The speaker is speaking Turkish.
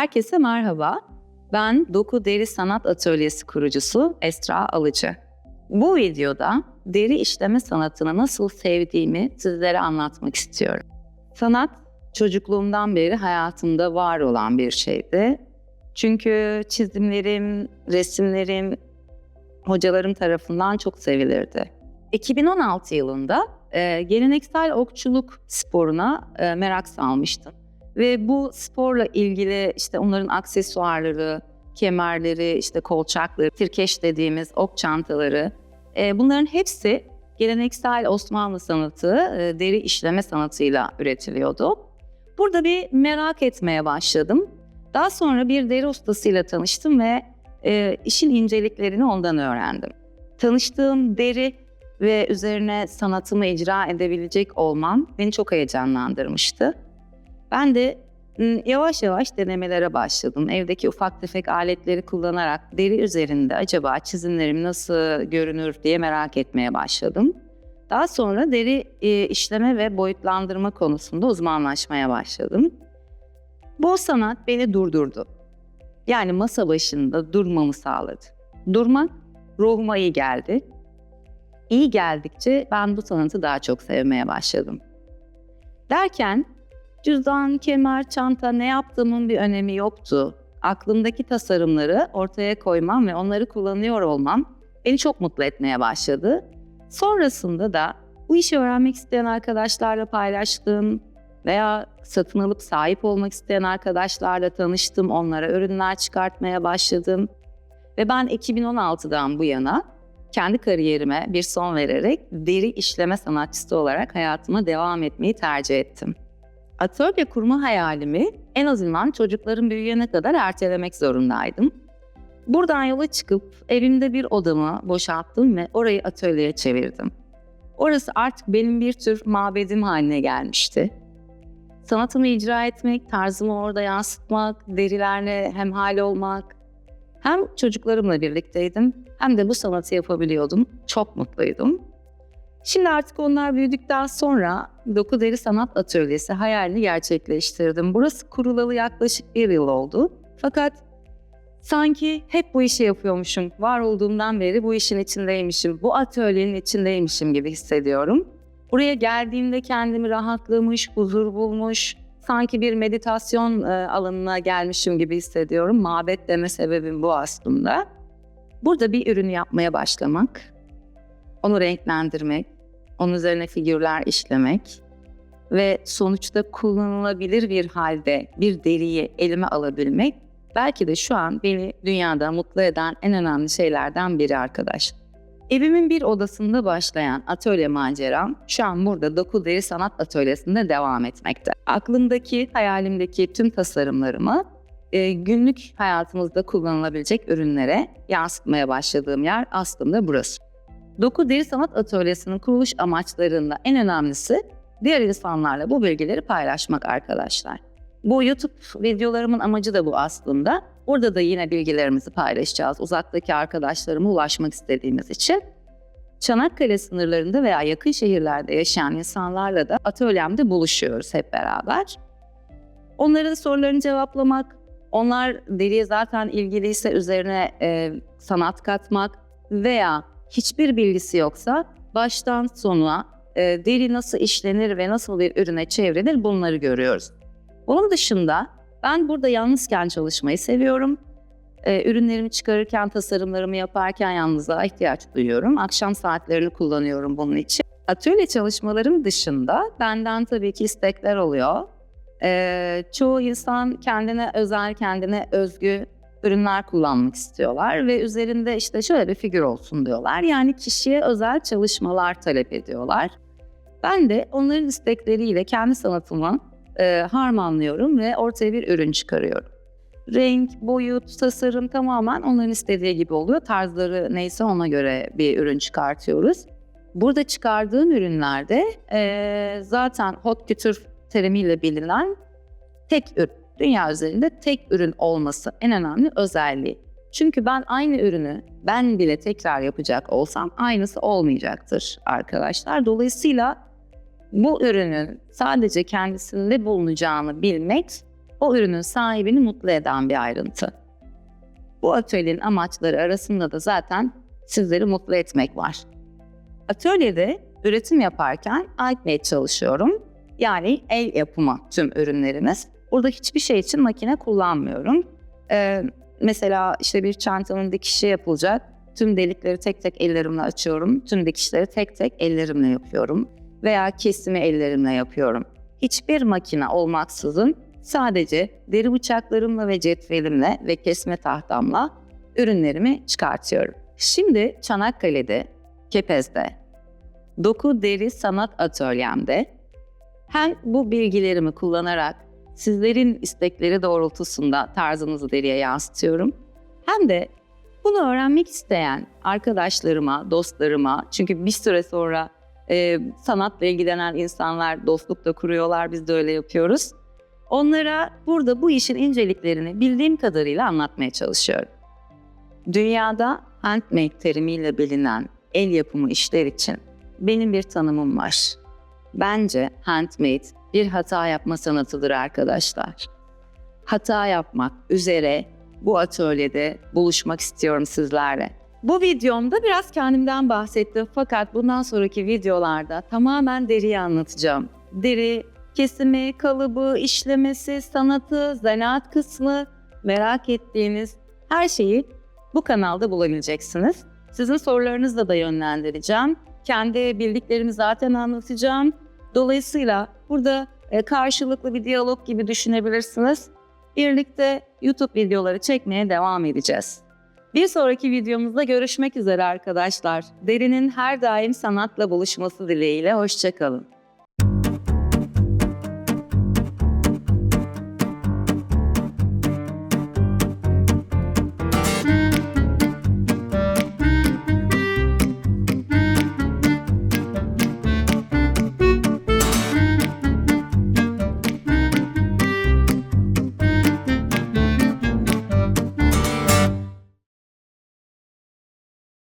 Herkese merhaba. Ben Doku Deri Sanat Atölyesi kurucusu Esra Alıcı. Bu videoda deri işleme sanatını nasıl sevdiğimi sizlere anlatmak istiyorum. Sanat çocukluğumdan beri hayatımda var olan bir şeydi. Çünkü çizimlerim, resimlerim hocalarım tarafından çok sevilirdi. 2016 yılında e, geleneksel okçuluk sporuna e, merak salmıştım. Ve bu sporla ilgili işte onların aksesuarları, kemerleri, işte kolçakları, tirkeş dediğimiz ok çantaları e, bunların hepsi geleneksel Osmanlı sanatı, e, deri işleme sanatıyla üretiliyordu. Burada bir merak etmeye başladım. Daha sonra bir deri ustasıyla tanıştım ve e, işin inceliklerini ondan öğrendim. Tanıştığım deri ve üzerine sanatımı icra edebilecek olmam beni çok heyecanlandırmıştı. Ben de yavaş yavaş denemelere başladım. Evdeki ufak tefek aletleri kullanarak deri üzerinde acaba çizimlerim nasıl görünür diye merak etmeye başladım. Daha sonra deri işleme ve boyutlandırma konusunda uzmanlaşmaya başladım. Bu sanat beni durdurdu. Yani masa başında durmamı sağladı. Durmak ruhuma iyi geldi. İyi geldikçe ben bu sanatı daha çok sevmeye başladım. Derken cüzdan, kemer, çanta ne yaptığımın bir önemi yoktu. Aklımdaki tasarımları ortaya koymam ve onları kullanıyor olmam beni çok mutlu etmeye başladı. Sonrasında da bu işi öğrenmek isteyen arkadaşlarla paylaştığım veya satın alıp sahip olmak isteyen arkadaşlarla tanıştım, onlara ürünler çıkartmaya başladım. Ve ben 2016'dan bu yana kendi kariyerime bir son vererek deri işleme sanatçısı olarak hayatıma devam etmeyi tercih ettim. Atölye kurma hayalimi en azından çocukların büyüyene kadar ertelemek zorundaydım. Buradan yola çıkıp evimde bir odamı boşalttım ve orayı atölyeye çevirdim. Orası artık benim bir tür mabedim haline gelmişti. Sanatımı icra etmek, tarzımı orada yansıtmak, derilerle hemhal olmak. Hem çocuklarımla birlikteydim hem de bu sanatı yapabiliyordum. Çok mutluydum. Şimdi artık onlar büyüdükten sonra Doku Deri Sanat Atölyesi hayalini gerçekleştirdim. Burası kurulalı yaklaşık bir yıl oldu. Fakat sanki hep bu işi yapıyormuşum. Var olduğumdan beri bu işin içindeymişim, bu atölyenin içindeymişim gibi hissediyorum. Buraya geldiğimde kendimi rahatlamış, huzur bulmuş, sanki bir meditasyon e, alanına gelmişim gibi hissediyorum. Mabet deme sebebim bu aslında. Burada bir ürün yapmaya başlamak, onu renklendirmek, onun üzerine figürler işlemek ve sonuçta kullanılabilir bir halde bir deriyi elime alabilmek belki de şu an beni dünyada mutlu eden en önemli şeylerden biri arkadaş. Evimin bir odasında başlayan atölye maceram şu an burada Doku Deri Sanat Atölyesi'nde devam etmekte. Aklımdaki, hayalimdeki tüm tasarımlarımı e, günlük hayatımızda kullanılabilecek ürünlere yansıtmaya başladığım yer aslında burası. Doku Deri Sanat Atölyesi'nin kuruluş amaçlarında en önemlisi diğer insanlarla bu bilgileri paylaşmak arkadaşlar. Bu YouTube videolarımın amacı da bu aslında. Burada da yine bilgilerimizi paylaşacağız uzaktaki arkadaşlarıma ulaşmak istediğimiz için. Çanakkale sınırlarında veya yakın şehirlerde yaşayan insanlarla da atölyemde buluşuyoruz hep beraber. Onların sorularını cevaplamak, onlar deriye zaten ilgiliyse üzerine e, sanat katmak veya hiçbir bilgisi yoksa baştan sona e, deri nasıl işlenir ve nasıl bir ürüne çevrilir bunları görüyoruz. Onun dışında ben burada yalnızken çalışmayı seviyorum. E, ürünlerimi çıkarırken, tasarımlarımı yaparken yalnızlığa ihtiyaç duyuyorum. Akşam saatlerini kullanıyorum bunun için. Atölye çalışmalarım dışında benden tabii ki istekler oluyor. E, çoğu insan kendine özel, kendine özgü ürünler kullanmak istiyorlar ve üzerinde işte şöyle bir figür olsun diyorlar. Yani kişiye özel çalışmalar talep ediyorlar. Ben de onların istekleriyle kendi sanatımı e, harmanlıyorum ve ortaya bir ürün çıkarıyorum. Renk, boyut, tasarım tamamen onların istediği gibi oluyor. Tarzları neyse ona göre bir ürün çıkartıyoruz. Burada çıkardığım ürünlerde e, zaten hot couture terimiyle bilinen tek ürün dünya üzerinde tek ürün olması en önemli özelliği. Çünkü ben aynı ürünü ben bile tekrar yapacak olsam aynısı olmayacaktır arkadaşlar. Dolayısıyla bu ürünün sadece kendisinde bulunacağını bilmek o ürünün sahibini mutlu eden bir ayrıntı. Bu atölyenin amaçları arasında da zaten sizleri mutlu etmek var. Atölyede üretim yaparken handmade çalışıyorum. Yani el yapımı tüm ürünlerimiz. Burada hiçbir şey için makine kullanmıyorum. Ee, mesela işte bir çantanın dikişi yapılacak. Tüm delikleri tek tek ellerimle açıyorum. Tüm dikişleri tek tek ellerimle yapıyorum. Veya kesimi ellerimle yapıyorum. Hiçbir makine olmaksızın sadece deri bıçaklarımla ve cetvelimle ve kesme tahtamla ürünlerimi çıkartıyorum. Şimdi Çanakkale'de, Kepez'de, Doku Deri Sanat Atölyem'de hem bu bilgilerimi kullanarak sizlerin istekleri doğrultusunda tarzınızı deriye yansıtıyorum. Hem de bunu öğrenmek isteyen arkadaşlarıma, dostlarıma çünkü bir süre sonra e, sanatla ilgilenen insanlar dostluk da kuruyorlar, biz de öyle yapıyoruz. Onlara burada bu işin inceliklerini bildiğim kadarıyla anlatmaya çalışıyorum. Dünyada handmade terimiyle bilinen el yapımı işler için benim bir tanımım var. Bence handmade bir hata yapma sanatıdır arkadaşlar. Hata yapmak üzere bu atölyede buluşmak istiyorum sizlerle. Bu videomda biraz kendimden bahsettim fakat bundan sonraki videolarda tamamen deriyi anlatacağım. Deri, kesimi, kalıbı, işlemesi, sanatı, zanaat kısmı merak ettiğiniz her şeyi bu kanalda bulabileceksiniz. Sizin sorularınızla da yönlendireceğim. Kendi bildiklerimi zaten anlatacağım. Dolayısıyla burada e, karşılıklı bir diyalog gibi düşünebilirsiniz. Birlikte YouTube videoları çekmeye devam edeceğiz. Bir sonraki videomuzda görüşmek üzere arkadaşlar. Derinin her daim sanatla buluşması dileğiyle hoşçakalın.